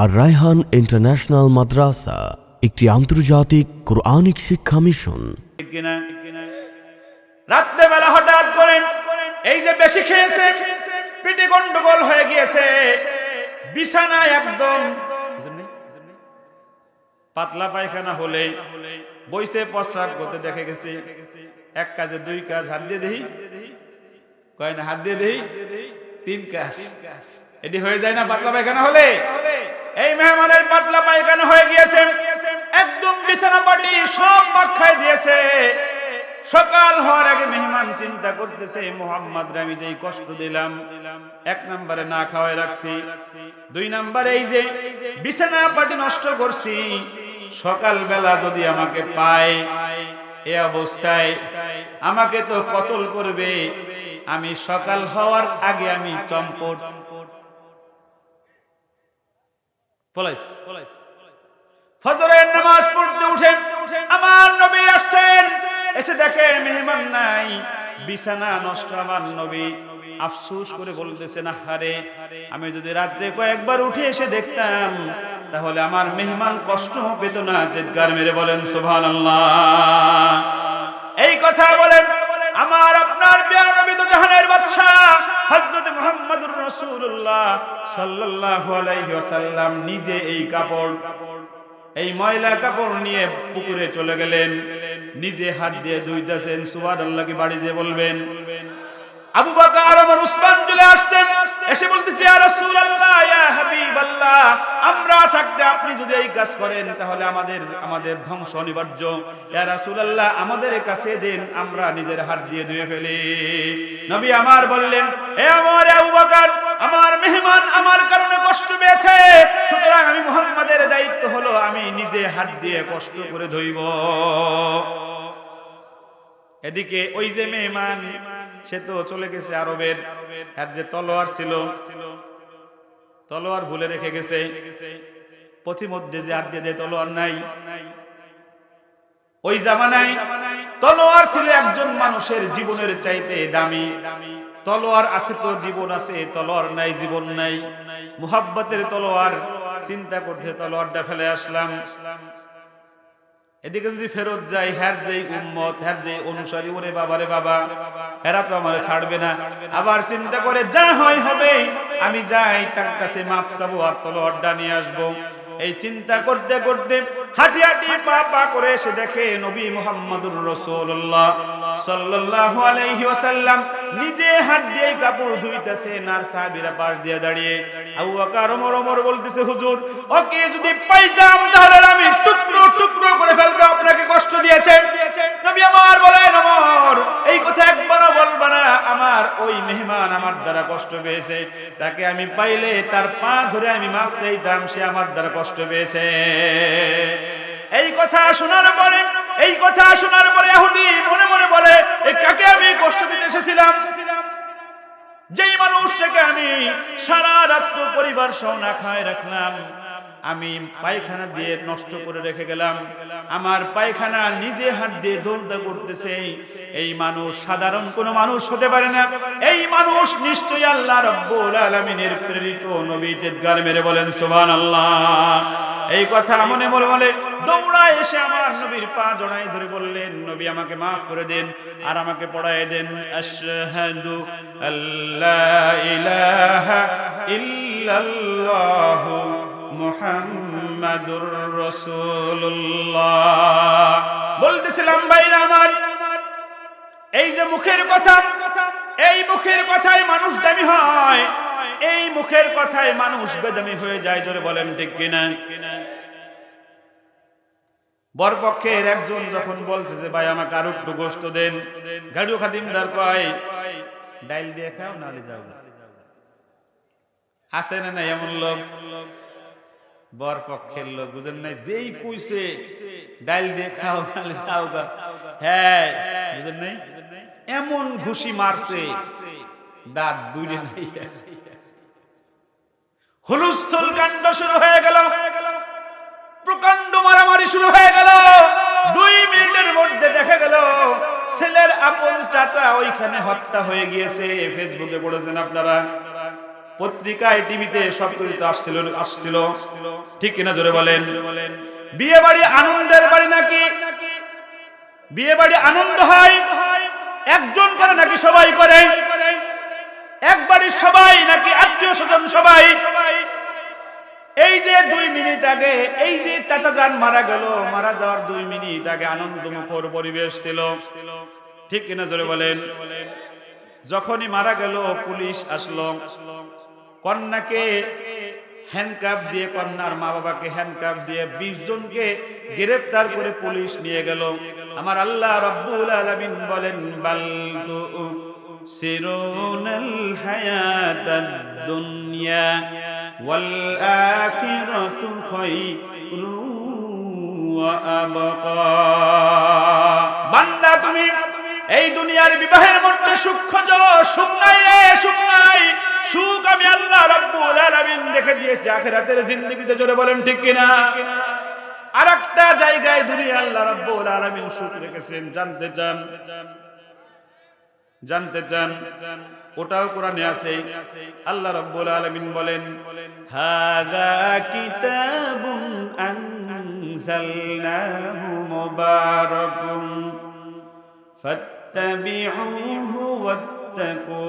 আর Raihan international মাদ্রাসা, একটি আন্তর্জাতিক Quranic শিক্ষা মিশন। ঠিক কিনা রাত্রে বেলা হঠাৎ করে এই যে বেশি খেয়েছে, পেটে গন্ডগোল হয়ে গিয়েছে, বিছানায় একদম পাতলা পায়খানা হলে বইসে প্রস্রাব করতে দেখে গেছে, এক কাজে দুই কাজ হাত দিয়ে দেহি কয় না হাত দিয়ে দেহি তিন কাজ। এটি হয়ে যায় না পাতলা পায়খানা হলে? এই মেহমানের পাতলা পায়খানা হয়ে গিয়েছে। একদম বিছানা পাটি সব খাই দিয়েছে। সকাল হওয়ার আগে মেহমান চিন্তা করতেছে, মোহাম্মদ আমি যেই কষ্ট দিলাম, এক নম্বরে না খাওয়াই রাখছি। দুই নম্বরে এই যে বিছানা পাটি নষ্ট করছি সকাল বেলা যদি আমাকে পায়, এ অবস্থায় আমাকে তো কতল করবে। আমি সকাল হওয়ার আগে আমি চম্পট ফজরের নামাজ পড়তে আমার নবী আসছেন। এসে দেখে মেহমান নাই, বিছানা নষ্ট আমার নবী। আফসোস করে আমি যদি রাত্রে কয়েকবার উঠে এসে দেখতাম, তাহলে আমার মেহমান কষ্ট পেত না। চিৎকার মেরে বলেন সুভান এই কথা বলেন, আমার আপনার জাহানের বাদশা হযরত মুহাম্মদুর রাসূলুল্লাহ সাল্লাল্লাহু আলাইহি ওয়াসাল্লাম নিজে এই কাপড়, এই ময়লা কাপড় নিয়ে পুকুরে চলে গেলেন। নিজে হাত দিয়ে ধুইতেছেন সুবহানাল্লাহকে বাড়ি যে বলবেন আবু বকর ওমর উসমান চলে আসছেন। এসে বলতেছে, ইয়া রাসূলুল্লাহ, ইয়া হাবিবাল্লাহ, আমরা থাকতে আপনি যদি এই কাজ করেন, তাহলে আমাদের আমাদের ধ্বংস অনিবার্য। ইয়া রাসূলুল্লাহ, আমাদের কাছে দেন, আমরা নিজের হাত দিয়ে ধুয়ে ফেলি। নবী আমার বললেন হে আমার আবু বকর, আমার মেহমান আমার কারণে কষ্ট পেয়েছে, সুতরাং আমি মুহাম্মাদের দায়িত্ব হলো, আমি নিজে হাত দিয়ে কষ্ট করে ধুইব। এদিকে ওই যে মেহমান সে তো চলে গেছে আরবের। আর যে তলোয়ার ছিল, তলোয়ার ভুলে রেখে গেছে। পথিমধ্যে যে হাত দিয়ে তলোয়ার নাই। ওই জামানায় তলোয়ার ছিল একজন মানুষের জীবনের চাইতে দামি। তলোয়ার আছে তো, জীবন আছে, তলোয়ার নাই, জীবন নাই। মুহাব্বতের তলোয়ার, চিন্তা করতে তলোয়ারটা ফেলে আসলাম। এদিকে যদি ফেরত যাই, হ্যার যেই উম্মত, হ্যার যেই অনুসারী, ওরে বাবা রে বাবা, হেরা তো আমার ছাড়বে না। আবার চিন্তা করে যা হয় হবে, আমি যাই তার কাছে মাপ চাবো আর তলো, অড্ডা নিয়ে আসব। এই চিন্তা করতে করতে হাঁটি হাঁটি পা পা করে এসে দেখে নবী মুহাম্মদুর রাসূলুল্লাহ সাল্লাল্লাহু আলাইহি ওয়াসাল্লাম নিজে হাত দিয়ে কাপড় ধুইতেছেন আর সাহাবীরা পাশ দিয়ে দাঁড়িয়ে। আবু বকর, ওমর ওমর বলতেছে, হুজুর, ওকে যদি পাইতাম তাহলে আমি টুকরো টুকরো করে ফেলতাম, আপনাকে কষ্ট দিয়েছে। নবী আমার বলেন, ওমর, এই কথা একবারও বলবা না, আমার ওই মেহমান আমার দ্বারা কষ্ট পেয়েছে। তাকে আমি পাইলে তার পা ধরে আমি মাপ চাইতাম, সে আমার দ্বারা কষ্ট পেয়েছে। এই কথা শোনার পরে, এই কথা শোনার পরে এহুদি মনে মনে বলে কাকে আমি কষ্ট দিতে এসেছিলাম? যেই মানুষটাকে আমি সারা রাত্র পরিবার সহ না খায় রাখলাম। আমি পায়খানা দিয়ে নষ্ট করে রেখে গেলাম। আমার পায়খানা নিজে হাত দিয়ে দৌড়দা করতেছে। এই মানুষ সাধারণ কোন মানুষ হতে পারে না। এই মানুষ নিশ্চয়ই আল্লাহ রব্বুল আলামিনের প্রেরিত নবী জেদগার মেরে বলেন, সুবহানাল্লাহ। এই কথা মনে মনে বলে দৌড়ায় এসে আমার নবীর পা জড়াই ধরে বললেন, নবী, আমাকে মাফ করে দেন আর আমাকে পড়ায় দেন। আশহাদু আল্লাহ ইলাহা ইল্লাল্লাহ মুহাম্মাদুর রাসূলুল্লাহ। বলতেছিলাম, ভাইরা আমার, এই যে মুখের কথা, এই মুখের কথায় মানুষ দামি হয়। এই মুখের কথায় মানুষ বেদামি হয়ে যায়, জোরে বলেন ঠিক কিনা? বরপক্ষের একজন যখন বলছে যে, ভাই, আমাকে আরও একটু গোস্ত দেন। গাড়ু খাদিমদার কয়, ডাইল দিয়ে খাও নালে যাও আছে না এমন লোক? বর পক্ষের লোক বুঝেন নাই যেই কইছে ডাইল দিয়ে খাও নালে যাও গা হ্যাঁ বুঝেন নাই? এমন ঘুষি মারছে দাঁত দুইলে নাই। হুলুস্থুল কাণ্ড শুরু হয়ে গেল। প্রকাণ্ড মারামারি শুরু হয়ে গেল। দুই মিনিটের মধ্যে দেখা গেল ছেলের আপন চাচা ওইখানে হত্যা হয়ে গিয়েছে। ফেসবুকে পড়েছেন আপনারা। পত্রিকায়, টিভিতে সব কিছু আসছিল আসছিল। ঠিক কিনা জোরে বলেন? বিয়ে বাড়ি আনন্দের বাড়ি নাকি? বিয়ে বাড়ি আনন্দ হয়, একজন করে নাকি সবাই করে? এক বাড়ির সবাই নাকি আত্মীয় স্বজন সবাই? এই যে দুই মিনিট আগে, এই যে চাচা যান মারা গেল, মারা যাওয়ার দুই মিনিট আগে আনন্দ মুখর পরিবেশ ছিল। ঠিক কিনা জোরে বলেন? যখনই মারা গেল, পুলিশ আসলো। কন্যাকে হ্যান্ডকাপ দিয়ে, কন্যার মা বাবাকে হ্যান্ডকাপ দিয়ে বিশ জনকে গ্রেফতার করে পুলিশ নিয়ে গেল। আমার আল্লাহ রব্বুল আলামিন বলেন, বাল সিরুনাল হায়াতাদ দুনিয়া ওয়াল আখিরাতু খায়রু ওয়া আবকা। বান্দা তুমি, এই দুনিয়ার বিবাহের মধ্যে খোঁজো সুখ নাই সুখ নাই। সুখ আমি আল্লাহ রব্বুল আলামিন রেখে দিয়েছি, আখিরাতের জিন্দেগিতে জোরে বলেন ঠিক কিনা? আর একটা জায়গায় দুনিয়া আল্লাহ রব্বুল আলামিন সুখ রেখেছেন, জানতে চান? জানতে চান? ওটাও কোরআনে আছে। আল্লাহ রাব্বুল আলামিন বলেন, হাযা কিতাবুন আনজালনাহু মুবারাকুন, ফাত্তাবিউহু ওয়াত্তাকু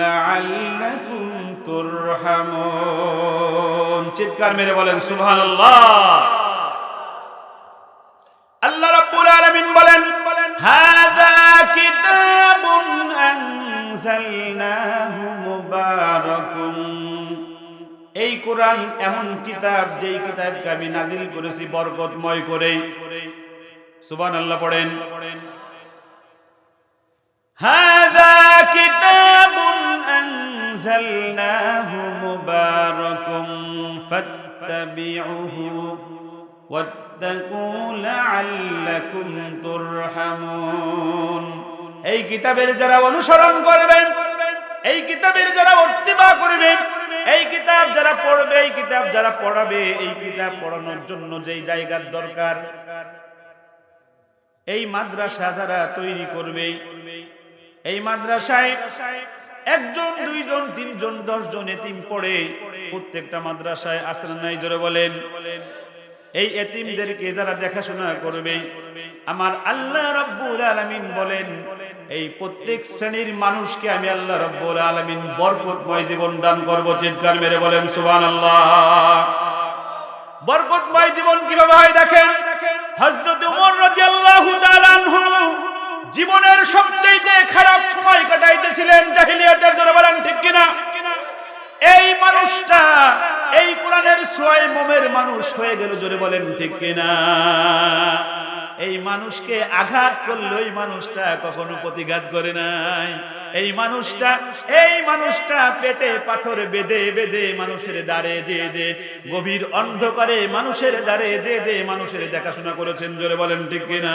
লাআল্লাকুম তুরহামুন। চিৎকার মেরে বলেন, সুবহানাল্লাহ। আল্লাহ রাব্বুল আলামিন বলেন, হাযা কিতাবুন আনজালনাহু মুবারাকুন। এই কোরআন এমন কিতাব, যেই কিতাবকে আমি নাজিল করেছি বরকতময় করে সুবহানাল্লাহ পড়েন। আনজালনাহু মুবারাকুন ফাত্তাবিউহু واتقوا لعلكم ترحمون এই কিতাবের যারা অনুসরণ করবেন এই কিতাবের যারা অর্তিবা করবেন এই কিতাব যারা পড়বে এই কিতাব যারা পড়াবে এই কিতাব পড়ানোর জন্য যেই জায়গার দরকার এই মাদ্রাসা যারা তৈরি করবে এই মাদ্রাসায় একজন, দুইজন, তিনজন, দশজন এতিম পড়ে, প্রত্যেকটা মাদ্রাসায় আসেন নাই, জোরে বলেন। এই এতিমদেরকে যারা দেখাশোনা করবে, আমার আল্লাহ রব্বুল আলামিন বলেন, এই প্রত্যেক শ্রেণির মানুষকে আমি আল্লাহ রব্বুল আলামিন বরকতময় জীবন দান করব, চিৎকার মেরে বলেন, সুবহানাল্লাহ। বরকতময় জীবন কীভাবে হয় দেখেন? হযরত ওমর রাদিয়াল্লাহু তাআলা আনহু জীবনের সবচেয়ে খারাপ সময় কাটাইতেছিলেন জাহিলিয়াতের জন্য বলেন, ঠিক কিনা? এই মানুষটা, এই কোরআনের ছয় মোমের মানুষ হয়ে গেল জোরে বলেন, ঠিক কিনা? এই মানুষকে আঘাত করল এই মানুষটা কখনো প্রতিঘাত করে নাই। এই মানুষটা এই মানুষটা পেটে পাথর বেঁধে বেঁধে মানুষের দ্বারে যে যে গভীর অন্ধকারে মানুষের দ্বারে যে যে মানুষের দেখাশোনা করেছেন, জোরে বলেন, ঠিক কিনা?